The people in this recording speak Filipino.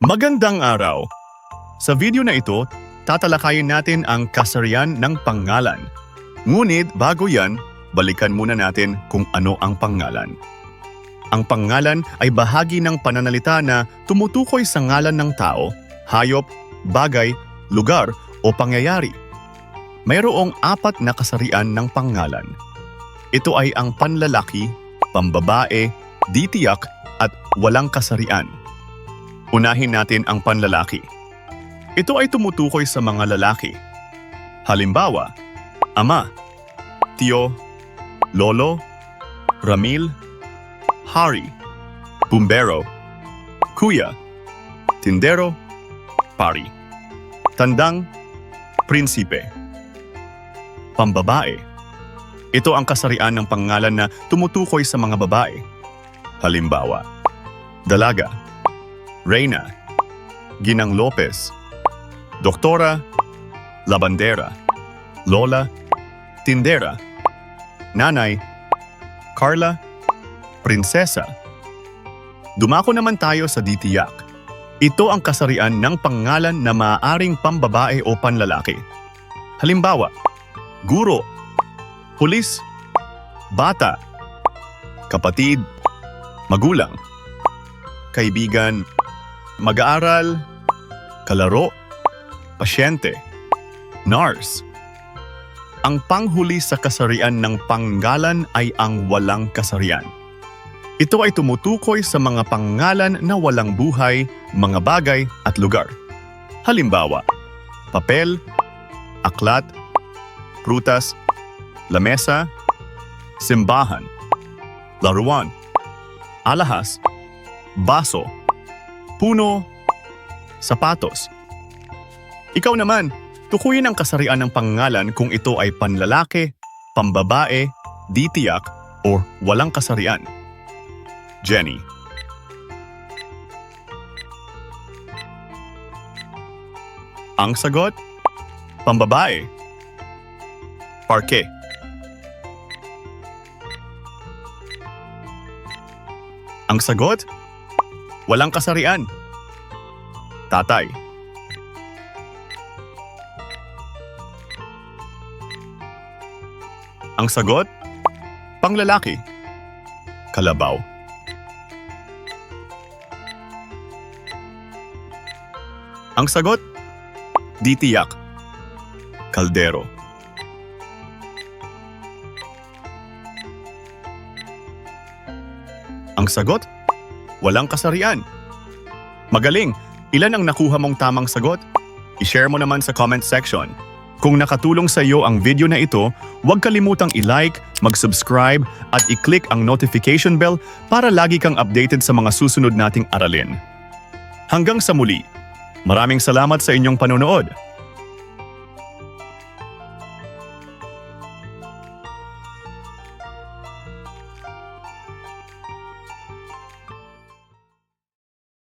Magandang araw! Sa video na ito, tatalakayin natin ang kasarian ng pangalan. Ngunit bago yan, balikan muna natin kung ano ang pangalan. Ang pangalan ay bahagi ng pananalita na tumutukoy sa ngalan ng tao, hayop, bagay, lugar o pangyayari. Mayroong apat na kasarian ng pangalan. Ito ay ang panlalaki, pambabae, ditiyak at walang kasarian. Unahin natin ang panlalaki. Ito ay tumutukoy sa mga lalaki. Halimbawa, ama, tiyo, lolo, ramil, hari, bumbero, kuya, tindero, pari, tandang, prinsipe. Pambabae. Ito ang kasarian ng pangalan na tumutukoy sa mga babae. Halimbawa, dalaga, Reyna, Ginang Lopez, Doktora, Labandera, Lola, Tindera, Nanay, Carla, Prinsesa. Dumako naman tayo sa ditiyak. Ito ang kasarian ng pangalan na maaaring pambabae o panlalaki. Halimbawa, guro, pulis, bata, kapatid, magulang, kaibigan, mag-aaral, kalaro, pasyente, nurse. Ang panghuli sa kasarian ng panggalan ay ang walang kasarian. Ito ay tumutukoy sa mga pangalan na walang buhay, mga bagay at lugar. Halimbawa, papel, aklat, prutas, lamesa, simbahan, laruan, alahas, baso, puno, sapatos. Ikaw naman, tukuyin ang kasarian ng pangalan kung ito ay panlalaki, pambabae, ditiyak, o walang kasarian. Jenny. Ang sagot? Pambabae. Parke. Ang sagot? Walang kasarian. Tatay. Ang sagot? Panglalaki. Kalabaw. Ang sagot? Ditiyak. Kaldero. Ang sagot? Walang kasarian. Magaling! Ilan ang nakuha mong tamang sagot? I-share mo naman sa comment section. Kung nakatulong sa iyo ang video na ito, huwag kalimutang i-like, mag-subscribe at i-click ang notification bell para lagi kang updated sa mga susunod nating aralin. Hanggang sa muli, maraming salamat sa inyong panonood.